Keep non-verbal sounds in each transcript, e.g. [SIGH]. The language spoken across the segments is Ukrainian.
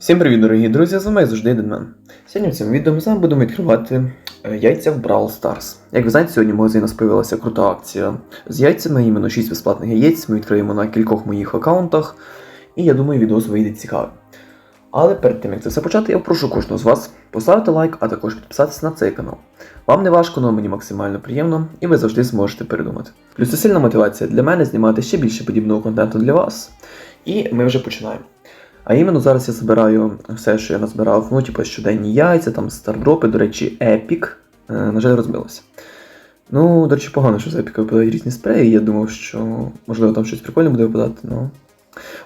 Всім привіт, дорогі друзі! З вами завжди Дедмен. Сьогодні в цьому відео ми з вами будемо відкривати е, яйця в Brawl Stars. Як ви знаєте, сьогодні в магазині нас появилася крута акція з яйцями, іменно 6 безплатних яєць. Ми відкриємо на кількох моїх аккаунтах. І я думаю, відео вийде цікавий. Але перед тим як це все почати, я прошу кожного з вас поставити лайк, а також підписатися на цей канал. Вам не важко, але мені максимально приємно, і ви завжди зможете передумати. Плюс це сильна мотивація для мене знімати ще більше подібного контенту для вас. І ми вже починаємо. А іменно зараз я збираю все, що я назбирав, ну, типу, щоденні яйця, там стардропи, до речі, Epic, е, на жаль, розбилося. Ну, до речі, погано, що з епіка випадають різні спреї. Я думав, що можливо там щось прикольне буде випадати, ну.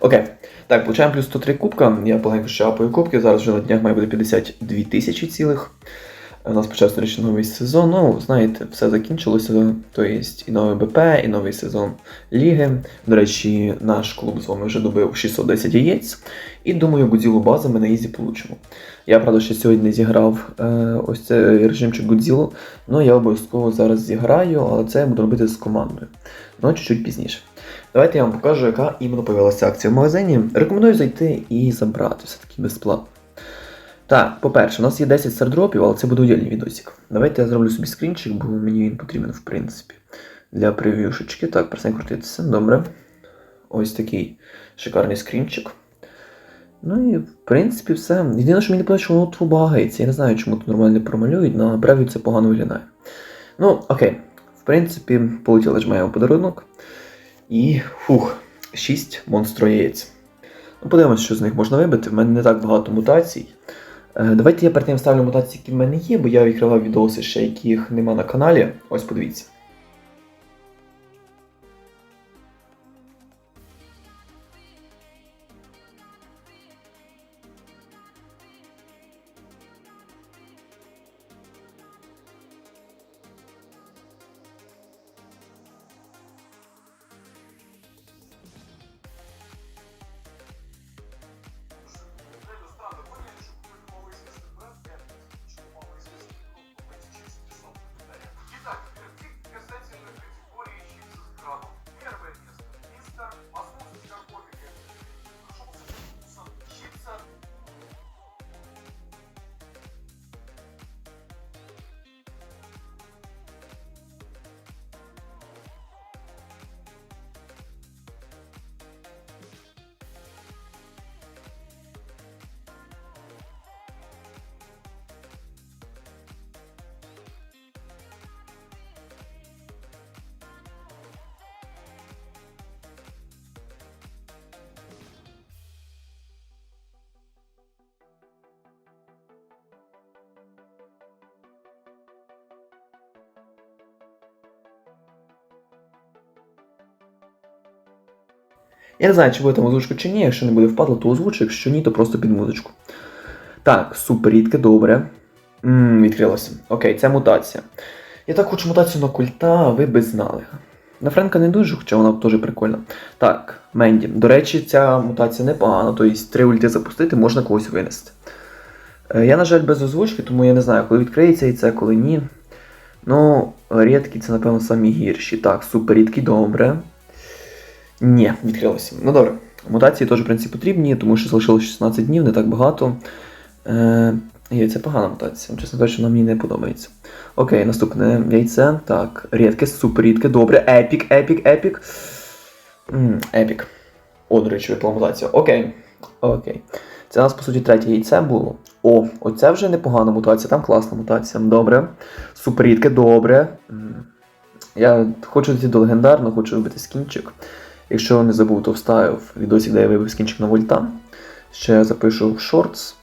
Окей. Так, получаємо плюс 103 кубка. Я полегенько щапаю кубки. Зараз вже на днях має бути 52 тисячі цілих. У нас почався, речі, новий сезон. Ну, знаєте, все закінчилося. Тобто і новий БП, і новий сезон Ліги. До речі, наш клуб з вами вже добив 610 яєць. І думаю, Годзілу базу ми на ізі получимо. Я, правда, ще сьогодні не зіграв е, ось цей режимчик Годзілу, але я обов'язково зараз зіграю, але це я буду робити з командою. Ну, чуть-чуть пізніше. Давайте я вам покажу, яка іменно появилася акція в магазині. Рекомендую зайти і забрати все-таки безплатно. Так, по-перше, у нас є 10 стардропів, але це буде удільний відосик. Давайте я зроблю собі скрінчик, бо мені він потрібен, в принципі. Для прев'юшечки. Так, перестань крутитися. Добре. Ось такий шикарний скрінчик. Ну і в принципі все. Єдине, що мені не подобається, що воно тут багається. Я не знаю, чому тут нормально промалюють, на прев'ю це погано виглядає. Ну, окей. В принципі, полетіли ж моєму подарунок. І фух, 6 монстро яєць. Ну, подивимось, що з них можна вибити. В мене не так багато мутацій. Е, Давайте я перед тим ставлю мутації, які в мене є, бо я відкривав відоси ще, яких нема на каналі. Ось подивіться. Я не знаю, чи буде там озвучка чи ні. Якщо не буде впадло, то озвучу, якщо ні, то просто під музичку. Так, супер рідке, добре. Ммм, відкрилося. Окей, це мутація. Я так хочу мутацію на культа, а ви би знали. На Френка не дуже, хоча вона теж прикольна. Так, Менді. До речі, ця мутація непогана, тобто три ульти запустити, можна когось винести. Е, Я, на жаль, без озвучки, тому я не знаю, коли відкриється і це, коли ні. Ну, рідкі це, напевно, самі гірші. Так, супер рідкі, добре. Ні, відкрилося. Ну добре. Мутації теж в принципі потрібні, тому що залишилось 16 днів, не так багато. Е, яйце погана мутація. Чесно кажучи, вона мені не подобається. Окей, наступне яйце. Так, рідке, супер рідке, добре. Епік, епік, епік. М, Епік. О, до речі, випала мутація. Окей. Окей. Це у нас, по суті, третє яйце було. О, оце вже непогана мутація, там класна мутація. Добре. Супер рідке, добре. М. Я хочу йти до легендарного, хочу вибити скінчик. Якщо не забув, то вставив відосик, де я вибив скінчик на вольта. Ще запишу в шортс.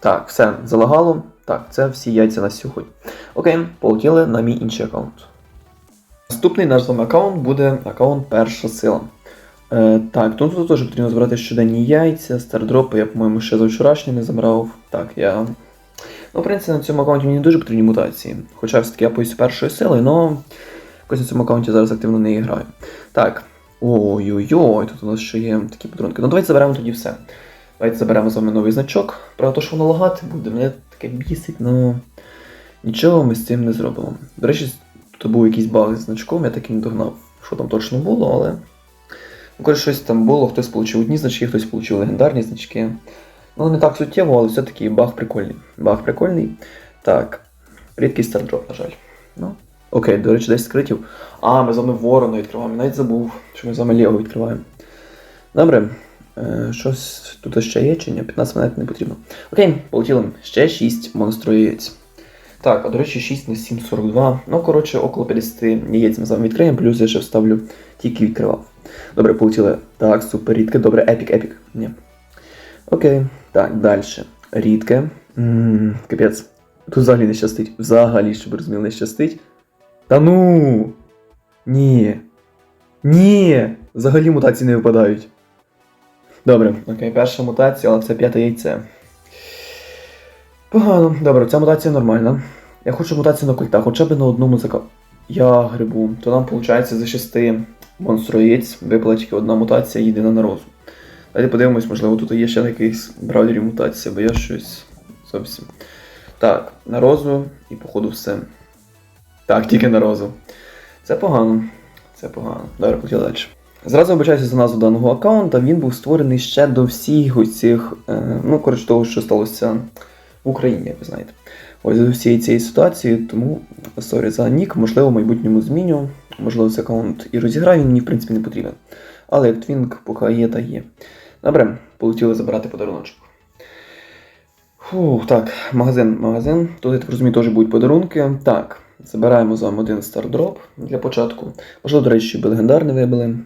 Так, все, залагало. Так, це всі яйця на сьогодні. Окей, полетіли на мій інший аккаунт. Наступний наш з вами аккаунт буде аккаунт перша сила. Е, так, тут, тут теж потрібно збирати щоденні яйця, стардропи, я, по-моєму, ще за вчорашні не забрав. Так, я. Ну, в принципі, на цьому аккаунті мені не дуже потрібні мутації. Хоча все-таки я поюсь першої сили, але якось на цьому аккаунті зараз активно не граю. Так, Ой-ой-ой, тут у нас ще є такі подарунки. Ну давайте заберемо тоді все. Давайте заберемо з вами новий значок. Правда, що воно лагати буде, мене таке бісить, ну нічого ми з цим не зробимо. До речі, тут був якийсь баг з значком, я так і не догнав, що там точно було, але. Ну, коротше, щось там було, хтось отримав одні значки, хтось отримав легендарні значки. Ну, не так суттєво, але все-таки баг прикольний. Баг прикольний. Так. Рідкий стардроп, на жаль. Ну. Окей, до речі, 10 скритів. А, ми з вами ворона відкриваємо. Навіть забув, що ми з вами Лего відкриваємо. Добре. Е, щось тут ще є чи ні? 15 монет не потрібно. Окей, полетіли. Ще 6 монстро яєць. Так, а до речі, 6 на 7, 42. Ну, коротше, около 50 яєць ми з вами відкриємо, плюс я ще вставлю тільки відкривав. Добре, полетіли. Так, супер рідке. Добре, епік, епік. Ні. Окей. Так, далі. Рідке. Ммм, капець. Тут взагалі не щастить. Взагалі, щоб розуміли, не щастить. Та ну. Ні. Ні. Взагалі мутації не випадають. Добре, окей, перша мутація, але це п'яте яйце. Погано. Добре, ця мутація нормальна. Я хочу мутацію на культа, хоча б на одному зака. Я грибу. То нам виходить за 6 монстру яєць випала тільки одна мутація, єдина на розум. Давайте подивимось, можливо, тут є ще на якийсь браузері мутація, бо я щось зовсім. Так, на розу і походу все. Так, тільки на розу. Це погано. Це погано. Добре, потім далі. Зразу вибачаюся за назву даного аккаунта. Він був створений ще до всіх оцих, е, ну, коротше, того, що сталося в Україні, як ви знаєте. Ось до всієї цієї ситуації, тому сорі за нік, можливо, в майбутньому зміню. Можливо, цей аккаунт і розіграю, він мені в принципі не потрібен. Але як твінк поки є, та є. Добре, полетіли забирати подаруночок. Фух, так, магазин, магазин. Тут, я так розумію, теж будуть подарунки. Так, забираємо з вами один стардроп для початку. Можливо, до речі, щоб легендарний вибили.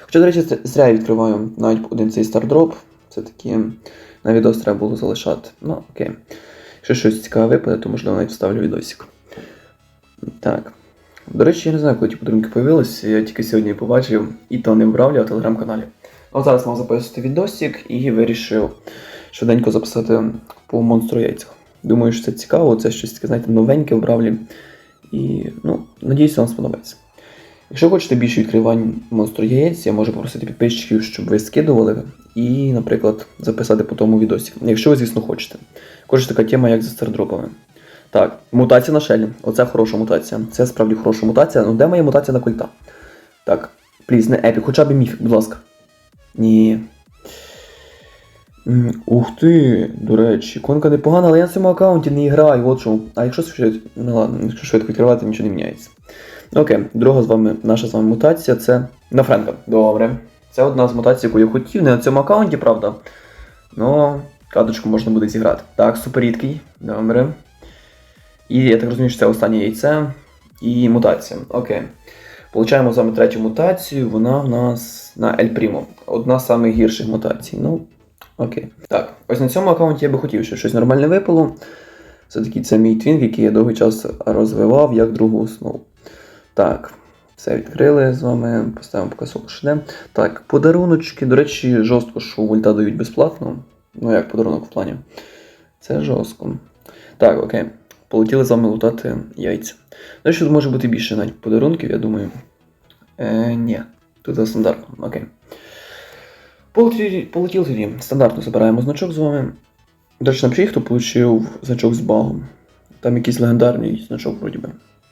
Хоча, до речі, зря- я відкриваю навіть один цей стардроп. Це таки на відос треба було залишати. Ну, окей. Якщо щось цікаве випаде, то можливо навіть вставлю відосик. Так. До речі, я не знаю, коли ті подарунки появилися, я тільки сьогодні побачив, і то не в Бравлі, а в телеграм-каналі. А зараз мав записувати відосик і вирішив швиденько записати по монстру яйцях. Думаю, що це цікаво, це щось таке, знаєте, новеньке в Бравлі. І, ну, надіюся, вам сподобається. Якщо хочете більше відкривань монстру яєць, я можу попросити підписчиків, щоб ви скидували і, наприклад, записати по тому відосик. Якщо ви, звісно, хочете. Також така тема, як за стардропами. Так, мутація на шелі. Оце хороша мутація. Це справді хороша мутація. Ну де моя мутація на культа? Так, пліз, не епік, хоча б міфік, будь ласка. Ні. Ух ти, до речі, конка непогана, але я на цьому аккаунті не граю, от чому. А якщо швидко, ну ладно, якщо швидко відкривати, нічого не міняється. Окей, друга з вами, наша з вами мутація це на Френка. Добре. Це одна з мутацій, яку я хотів, не на цьому аккаунті, правда. Ну, каточку можна буде зіграти. Так, супер рідкий. Добре. І я так розумію, що це останнє яйце і мутація. Окей. Получаємо з вами третю мутацію. Вона в нас на Primo. Одна з самих гірших мутацій. Ну, окей. Так, ось на цьому аккаунті я би хотів, щоб щось нормальне випало. Все-таки це мій твінк, який я довгий час розвивав як другу основу. Так, все відкрили з вами, поставимо поки ШД. Так, подаруночки. До речі, жорстко, що ульта дають безплатно. Ну, як подарунок в плані. Це жорстко. Так, окей. Полетіли з вами лутати яйця. Ну, що тут може бути більше навіть подарунків, я думаю. Е, ні. Тут за стандартно, окей. Тоді. Стандартно забираємо значок з вами. До речі, напишіть, хто отримав значок з багом. Там якийсь легендарний значок, вроді би.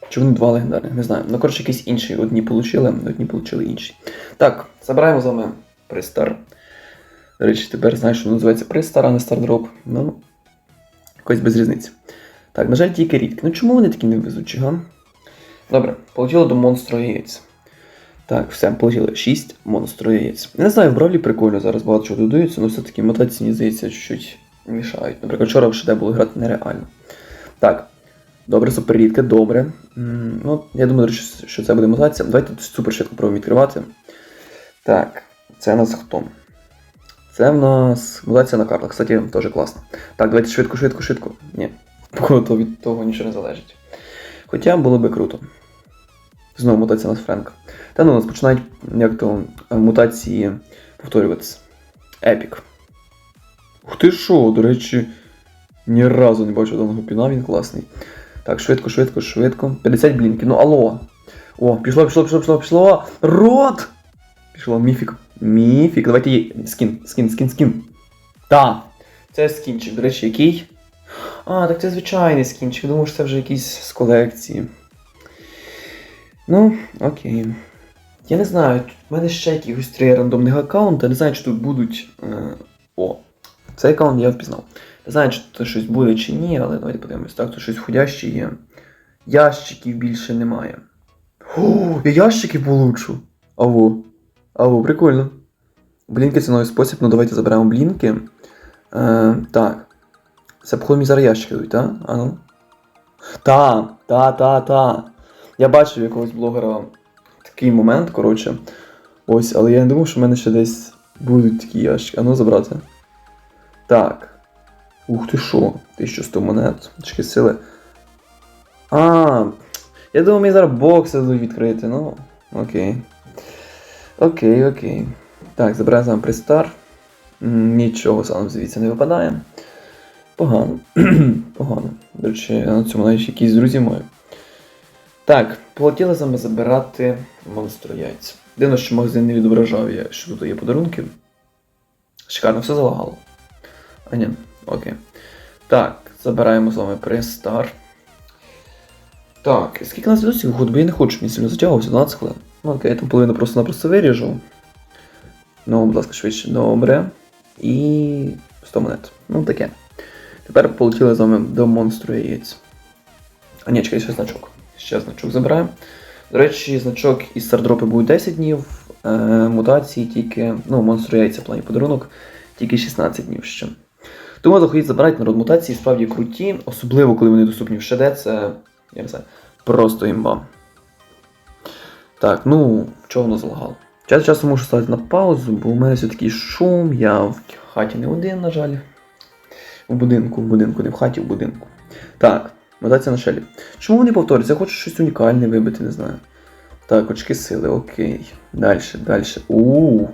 Чи вони два легендарних, не знаю. Ну, коротше, якийсь інший. Одні получили, одні получили інші. Так, забираємо з вами пристар. До речі, тепер знаєш, що називається пристар, а не стардроп. Ну, якось без різниці. Так, на жаль, тільки рідкі. Ну чому вони такі невезучі, га? Добре, полетіло до монстру яєць. Так, все, полетіли 6 монстру яєць. Не знаю, в Бравлі прикольно зараз багато чого додаються, але все-таки мотації, мені здається, чуть-чуть мішають. Наприклад, вчора в ШД було грати нереально. Так. Добре, суперрідке, добре. Ну, я думаю, що, це буде мутація. Давайте тут супер швидко пробуємо відкривати. Так, це у нас хто? Це в нас мутація на картах. Кстати, теж класно. Так, давайте швидко, швидко, швидко. Ні. Походу від того нічого не залежить. Хоча було би круто. Знову мутація на Френка. Та ну, у нас починають як то мутації повторюватися. Епік. Ух ти що, до речі, ні разу не бачив даного піна, він класний. Так, швидко, швидко, швидко. 50 блінків. Ну алло. О, пішло, пішло, пішло, пішло, пішло. Рот! Пішло, міфік. Міфік. Давайте їй. Скін, скін, скін, скін. Та. Це скінчик. До речі, який? А, так це звичайний скінчик. Я думав, що це вже якийсь з колекції. Ну, окей. Я не знаю, тут в мене ще якихось три рандомних аккаунти. Не знаю, чи тут будуть. Е... О. цей аккаунт я впізнав. Не знаю, чи це щось буде чи ні, але давайте подивимось. Так, тут щось входяще є. Ящиків більше немає. О, я ящики получу. Аво. Аво, прикольно. Блінки це новий спосіб, ну давайте заберемо блінки. Е, так. Це походу мені зараз ящики дають, так? А ну. Та, та, та, та. Я бачив якогось блогера такий момент, коротше. Ось, але я не думав, що в мене ще десь будуть такі ящики. А ну забрати. Так. Ух ти що? 1100 монет. Очки сили. А, я думав, мені зараз бокси дадуть відкрити. Ну, окей. Окей, окей. Так, забираємо сам пристар. Нічого сам звідси не випадає. Погано. [CLEARS THROAT] Погано. До речі, на цьому навіть якісь друзі мої. Так, полетіли з вами забирати монстр яйця. Дивно, що магазин не відображав, я, що тут є подарунки. Шикарно, все залагало. А ні, окей. Так, забираємо з вами престар. Так, скільки нас досі бо я не хочу, мені сильно затягувався, 12 хвилин. Ну окей, я там половину просто-напросто виріжу. Ну, будь ласка, швидше. Добре. І 100 монет. Ну таке. Тепер полетіли з вами до монстру яєць. А ні, чекай, ще значок. Ще значок забираємо. До речі, значок із стардропи буде 10 днів, е, мутації тільки, ну, монстру яйця в плані подарунок, тільки 16 днів ще. Тому заходіть забирати народ мутації, справді круті, особливо коли вони доступні в ШД, це, я не знаю, просто імба. Так, ну, чого воно залагало? Час часу можу ставити на паузу, бо у мене все-таки шум, я в хаті не один, на жаль. В будинку, в будинку, не в хаті, в будинку. Так, мутація на шелі. Чому вони повторюються? Я хочу щось унікальне вибити, не знаю. Так, очки сили, окей. Дальше, дальше. Ууу.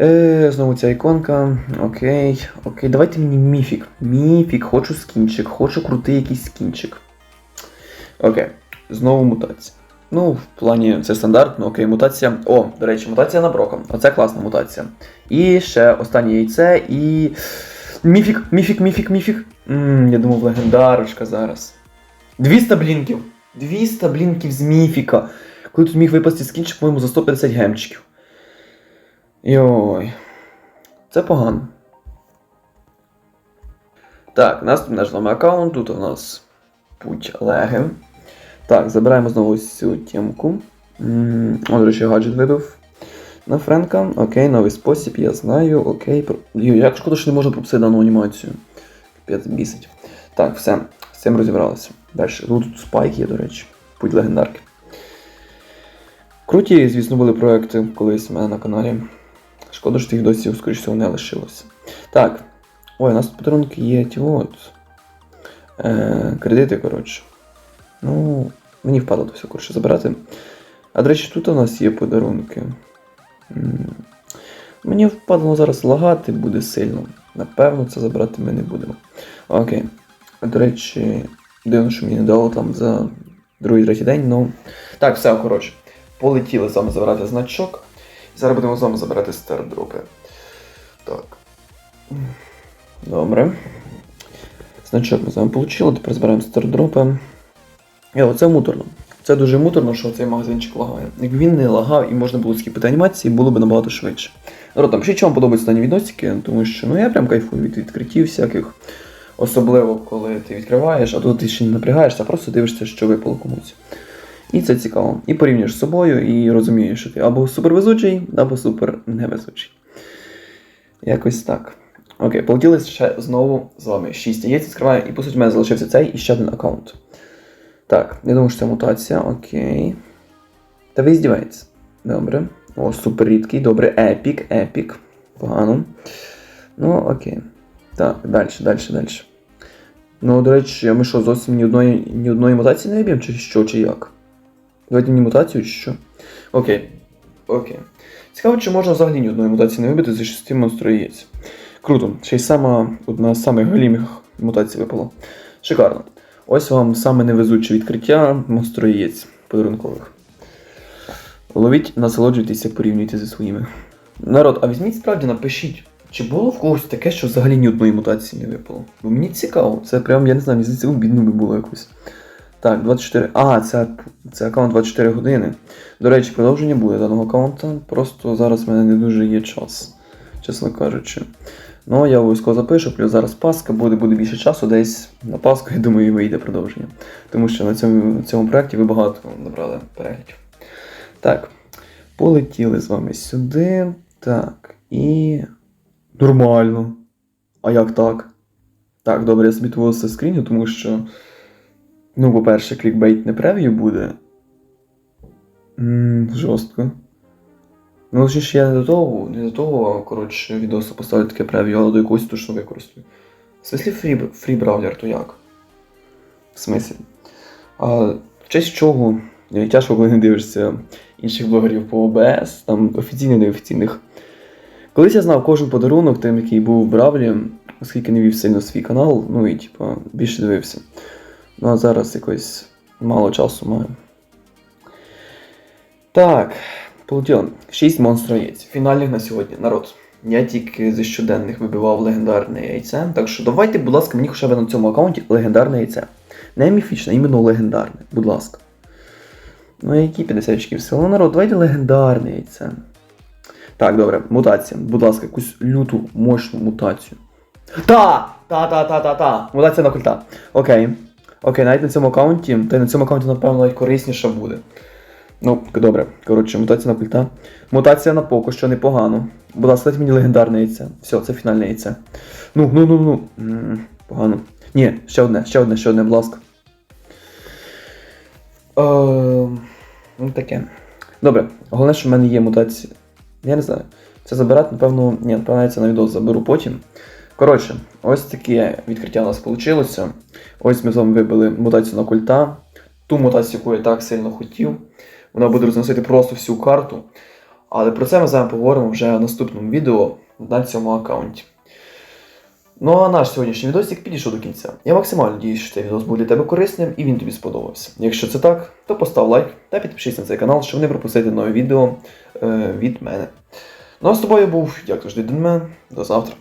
Е, знову ця іконка. Окей. Окей, давайте мені міфік. Міфік, хочу скінчик, хочу крутий якийсь скінчик. Окей. Знову мутація. Ну, в плані це стандартно, окей, мутація. О, до речі, мутація на Брока. Оце класна мутація. І ще останнє яйце і. Міфік, міфік, міфік, міфік. Ммм, я думав, легендарочка зараз. 200 блінків. 200 блінків з міфіка. Коли тут міг випасти скінчик, по-моєму, за 150 гемчиків. Йой. Це погано. Так, наступний наш новий аккаунт. Тут у нас путь Леги. Так, забираємо знову цю темку. М, до речі, гаджет вибив на Френка. Окей, новий спосіб, я знаю. Окей. Про- як шкода, що не можна пропустити дану анімацію. Капець бісить. Так, все, з цим розібралися. Далі. Тут, тут спайк є, до речі. Путь легендарки. Круті, звісно, були проекти колись у мене на каналі. Шкода, що їх досі, скоріш всього, не лишилося. Так. Ой, у нас тут подарунки є ті от. Е, кредити, коротше. Ну, мені впадло все коротше забирати. А до речі, тут у нас є подарунки. Мені впадло зараз лагати буде сильно. Напевно, це забрати ми не будемо. Окей. До речі, дивно, що мені не дало там за другий третій день, ну. Так, все, коротше. Полетіли з вами забирати значок. Зараз будемо з вами забирати стардропи. Так. Добре. Значок ми з вами отримали, тепер збираємо стардропи. І оце муторно. Це дуже муторно, що цей магазинчик лагає. Якби він не лагав і можна було скіпити анімації, було б набагато швидше. Народ, пишіть, чи вам подобаються дані відосики, тому що ну я прям кайфую від відкриттів всяких. Особливо, коли ти відкриваєш, а тут ти ще не напрягаєшся, а просто дивишся, що випало комусь. І це цікаво. І порівнюєш з собою, і розумієш, що ти або супервезучий, або супер невезучий. Якось так. Окей, полетіли ще знову з вами 6 яєць відкриваю, і по суті в мене залишився цей і ще один аккаунт. Так, я думаю, що це мутація, окей. Та ви здіваєтесь. Добре. О, супер рідкий, добре. Епік, епік. Погано. Ну, окей. Так, далі, далі, далі. Ну, до речі, ми що, зовсім ні одної, ні одної мутації не виб'ємо, чи що, чи як? Давайте мені мутацію, чи що? Окей. Окей. Цікаво, чи можна взагалі ні одної мутації не вибити за 6 монстру яєць. Круто. Ще й сама одна з самих галімих мутацій випала. Шикарно. Ось вам саме невезуче відкриття монстру яєць подарункових. Ловіть, насолоджуйтеся, порівнюйте зі своїми. Народ, а візьміть справді, напишіть, чи було в когось таке, що взагалі ні одної мутації не випало? Бо мені цікаво, це прям, я не знаю, здається, обідно би було якось. Так, 24. А, це, це аккаунт 24 години. До речі, продовження буде даного аккаунта. Просто зараз в мене не дуже є час. чесно кажучи. Ну, я обов'язково запишу, плюс зараз Пасха, буде, буде більше часу, десь на Пасху, я думаю, і вийде продовження. Тому що на цьому, цьому проєкті ви багато набрали переглядів. Так, полетіли з вами сюди. Так, і. Нормально. А як так? Так, добре, я собі того все скріню, тому що. Ну, по-перше, клікбейт не прев'ю буде. Ммм, жорстко. Ну, ж ж я не до того, не до того, коротше, відосу поставлю таке прев'ю, але до якогось точно використаю. В смислі фрі, фрі браузер, то як? В смислі? А в честь чого? Тяжко, коли не дивишся інших блогерів по ОБС, там офіційних, неофіційних. Колись я знав кожен подарунок, тим, який був в Бравлі, оскільки не вів сильно свій канал, ну і типа більше дивився. Ну а зараз якось мало часу маю. Так, полетіло. Шість монстр яєць. Фінальних на сьогодні. Народ. Я тільки зі щоденних вибивав легендарне яйце. Так що давайте, будь ласка, мені хоча б на цьому аккаунті легендарне яйце. Не міфічне, іменно легендарне. Будь ласка. Ну, які 50 очків сили? Народ, давайте легендарне яйце. Так, добре, мутація. Будь ласка, якусь люту, мощну мутацію. Та! Та, та, та, та, та. Мутація на культа. Окей. Окей, навіть на цьому аккаунті, та й на цьому аккаунті, напевно, навіть корисніше буде. Ну, добре. Коротше, мутація на культа. Мутація на поко, що непогано. Будь ласка, мені легендарне яйце. Все, це фінальне яйце. Ну, ну, ну, ну. Погано. Ні, ще одне, ще одне, ще одне, будь ласка. Ем, Ну, таке. Добре, головне, що в мене є мутація. Я не знаю. Це забирати, напевно, ні, напевно, це на відео заберу потім. Коротше, ось таке відкриття у нас вийшло. Ось ми з вами вибили мутацію на культа. Ту мутацію, яку я так сильно хотів. Вона буде розносити просто всю карту. Але про це ми з вами поговоримо вже в наступному відео на цьому аккаунті. Ну а наш сьогоднішній відосик підійшов до кінця. Я максимально надіюсь, що цей відос був для тебе корисним і він тобі сподобався. Якщо це так, то постав лайк та підпишись на цей канал, щоб не пропустити нові відео е, від мене. Ну а з тобою був, як завжди, Денмен. До завтра.